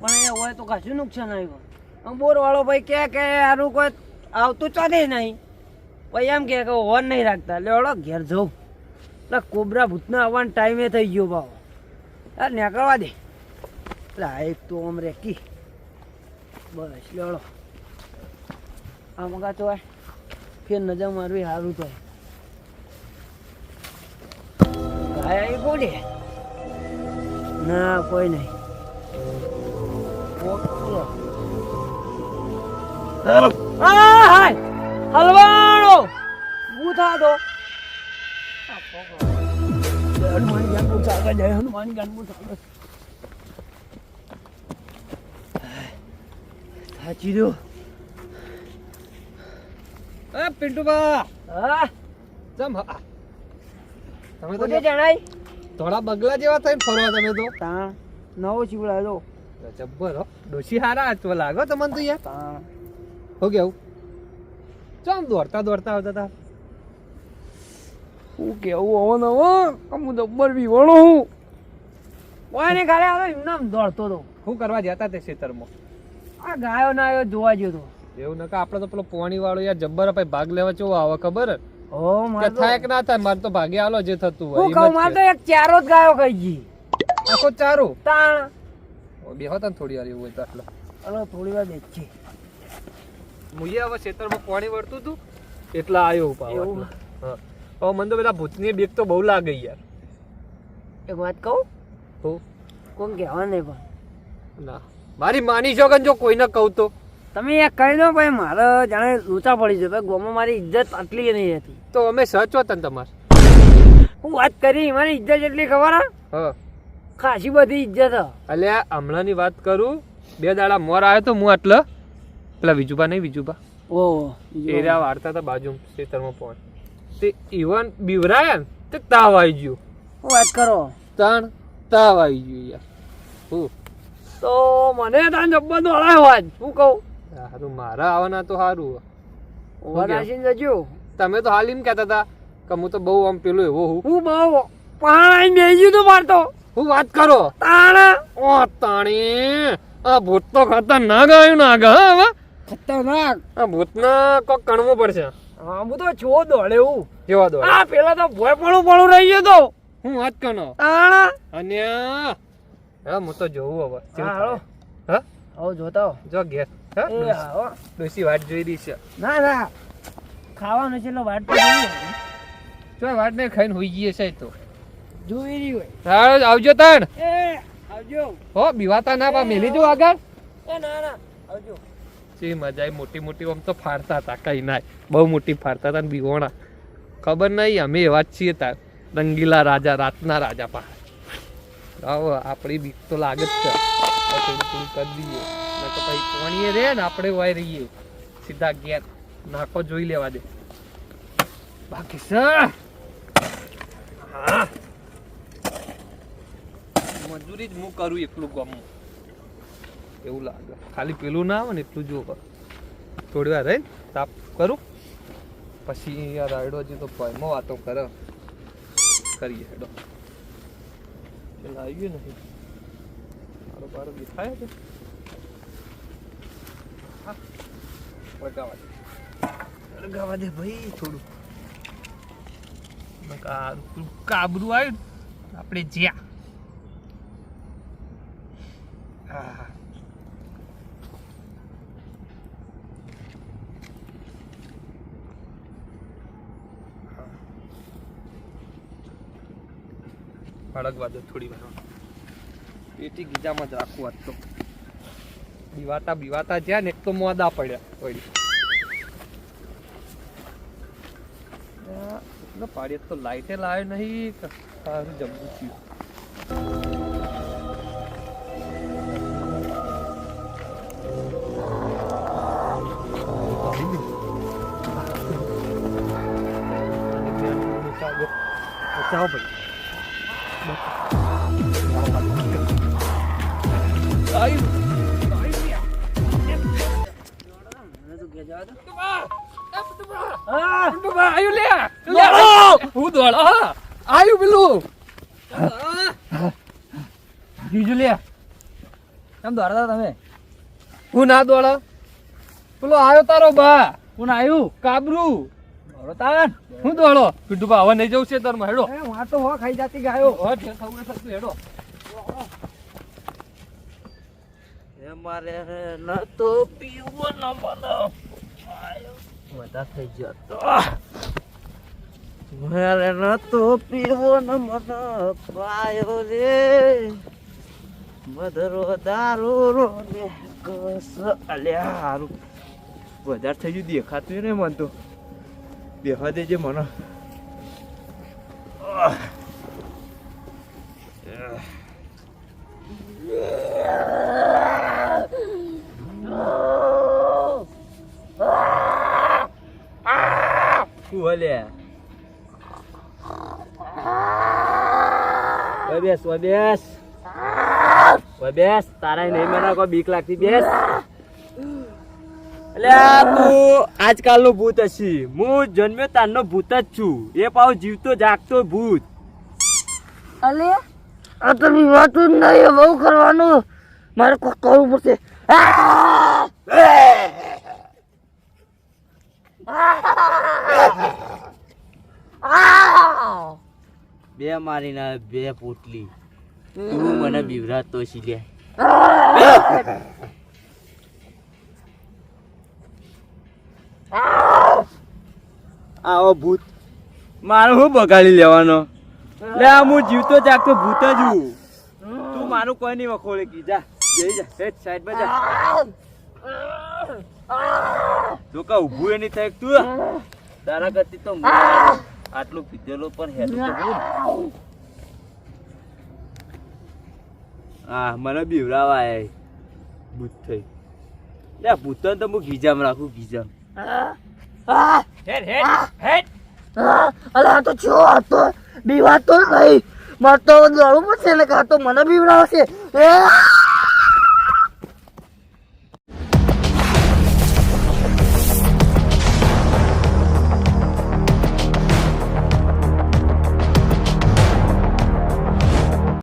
પણ અહીંયા હોય તો કશું નુકસાન આવ્યું. આમ બોર ભાઈ કે કે આનું કોઈ આવતું ચાલે નહીં. પછી એમ કે કે હોર્ન નહીં રાખતા. ઓળો, ઘેર જવું એટલે કોબરા ભૂતના આવવાનો ટાઈમે થઈ ગયો ભાવ આ નીકળવા દે. એટલે એક તો આમ રેકી. બસ લેવડો આ મગા તો ફેર નજર મારવી સારું તો ગાય આવી કોને ના, કોઈ નહીં. બોલો. હલવાણો દો હનુમાન જ્ઞાન આગળ જાય હનુમાન જ્ઞાન બહુ આગળ સાચી દો એ પિન્ટુબા હા? જમ હા. તમે તો જણાય? થોડા બગલા જેવા થઈને ફરવા તમે તો. નવો ચીવડા દો જબ્બર હો. ડોશી હારા આચવા લાગો તમને તો યાર. હો. કેવું ચમ દોડતા દોડતા આવતા હતા હું કેવું હવે હો આમ જબ્બર બી વણો હું. કોઈને આવે એમને આમ દોડતો તો. શું કરવા જતા તે ખેતરમાં? આ ગાયો ના આવ્યો જોવા ગયો તો. એવું નકા આપણે તો પેલો પોણી વાળો યાર જબ્બર ભાઈ ભાગ લેવા ચેવો આવે ખબર? હે? ઓ મારે થાય કે ના થાય મારે તો ભાગે આલો જે થતું હોય હું કહું મારે તો એક ચારો જ ગાયો ખાઈ ગઈ. આખો ચારો? તાણ. બેહો ને થોડી વાર એવું હોય તો આટલો. થોડી વાર દેખી મુઈએ હવે ખેતરમાં પાણી વળતું હતું એટલા આવ્યો ઊભા હા. હવે મને તો પેલા ભૂતની બીક તો બહુ લાગે યાર. એક વાત કહું? હો. કોણ કહેવા નહીં પણ? ના. મારી માની છો કે જો કોઈને કહું તો? તમે એ કહી દો ભાઈ મારે જાણે લોચા પડી છે. ભાઈ ગોમાં મારી ઇજ્જત આટલી નહીં હતી. તો અમે સચો તને તમારે? હું વાત કરી મારી ઇજ્જત એટલી ખબર હા? હા. ખાસી બધી ઇજ્જત એટલે અલ્યા હમણાંની વાત કરું બે દાડા મોર આવ્યો તો હું એટલે પેલા વિજુબા નહીં વિજુબા ઓ એરિયા વાર્તા હતા બાજુ ખેતરમાં પોણ તે ઇવન બીવરાયા ને તે તાવ આવી ગયો. હું વાત કરો? તાણ તાવ આવી ગયો યાર. હું. તો મને તાન જબ્બર દોડાયો આજ શું કહું? સારું મારા આવવાના તો સારું વરાશીને જજો. તમે તો હાલ એમ કહેતા હતા કે હું તો બહુ આમ પેલું એવો હું. હું બહુ પાણી બેસી ગયું તું મારતો હું વાત કરો? તાણા? ઓ તાણી. આ ભૂત તો ખતરનાક આવ્યું ના હા હવે. ખતરનાક. આ ભૂતના કોક કણવું પડશે. હા હું તો છો દોડે હું. જેવા દો આ પેલા તો ભોય પડું પડું રહી ગયો તો. હું વાત કરો? તાણા? અને હા હું તો જોઉં હવે. હા, હા? આવો જોતા જો ઘેર. હા ડોસી વાટ જોઈ રહી છે. ના ના. ખાવાનું છે એટલે વાટ તો જોઈ જો વાટ ને ખાઈને હોઈ ગઈ છે તો. જોઈ હોય. સારું આવજો તણ. એ આવજો. હો બીવાતા ના પા મેલી જો આગળ? એ ના ના આવજો. જે મજા મોટી મોટી આમ તો ફાડતા હતા કઈ ના. બહુ મોટી ફાડતા હતા ને બીવોણા. ખબર નહીં અમે એવા જ છીએ તાર. રંગીલા રાજા રાતના રાજા પા આવો આપણી બીક તો લાગે જ છે. થોડું થોડું કરી દઈએ. ના તો પછી કોણીએ રે ને આપણે વાય રહીએ. સીધા ગેર નાકો જોઈ લેવા દે. બાકી સર! મજૂરી જ હું કરું એકલું ગમું. એવું લાગે. ખાલી પેલું ના આવે ને એટલું જો થોડી વાર રહી, તાપ કરું. પછી અહીંયા રાયડો હજી તો પયમાં વાતો કરે. કરીએ હેડો. પેલા આવી ગયું નહીં. મારો બારો દેખાય છે. વગાવા દે. વગાવા દે ભાઈ થોડું. કાબરું આવ્યું આપણે જ્યાં. હા હળગવા દો થોડી વાર પેટી ગીજામાં જ રાખવું આજ તો. બીવાતા બીવાતા જ્યાં ને એક તો મોદા પડ્યા પડી પાડીએ તો લાઈટે લાવ્યો નહીં સારું જમવું થયું. બચાવો ભાઈ. હું દોડો આયુ પેલું જીજુ લે કેમ દોડતા તમે હું ના દોડે. પેલો આવ્યો તારો બા. કોણ આવ્યું કાબરું. દોડો તાન. હું દોડો? કીધું હવે નહીં જવું છે તારમાં હેડો. એ વાં તો હો ખાઈ જાતી ગાયો. હો થવું એ થતું હેડો. એ મારે ન તો પીવો ન બનો બધા થઈ ગયો તો. મારે ન તો પીવો ન મને. પાયો રે. મધરો દારૂ રો ને કસ અલ્યા હારું. વધારે થઈ ગયું દેખાતું ને મન તો. દેખા દેજે મને. ઓય બેસ બેસ. બેસ તારા નહીં મને કોઈ બીક લાગતી બેસ. એટલે આ તું આજકાલનો ભૂત હશી. હું જન્મ્યો તારનો ભૂત જ છું. એ પાવ જીવતો જાગતો ભૂત. અલે? આ તો વિવાતું જ નહીં બહુ કરવાનું. મારે કોક કરવું પડશે. બે મારીને બે પોટલી. તું મને બીવરાત તો લે આવો ભૂત મારો હું બગાડી લેવાનો? લે આ હું જીવતો જાગતો ભૂત જ હું. તું મારું કોઈ નહીં વખોળે કી. જા જઈ જા હેઠ સાઈડ પર જા. તો કા ઊભું એ નહીં થાય તું તારા કરતી તો આટલું પીધેલું પણ હેલું તો હું. મને બીવરાવા આય ભૂત થઈ. લે ભૂતન તો હું ગીજામ રાખું ગીજામ હેડ હેડ હેડ. અલા તો છો આ તો બીવાતો તો નહીં. મારતો દોડવું પડશે ને કાં તો મને બીવડાવશે!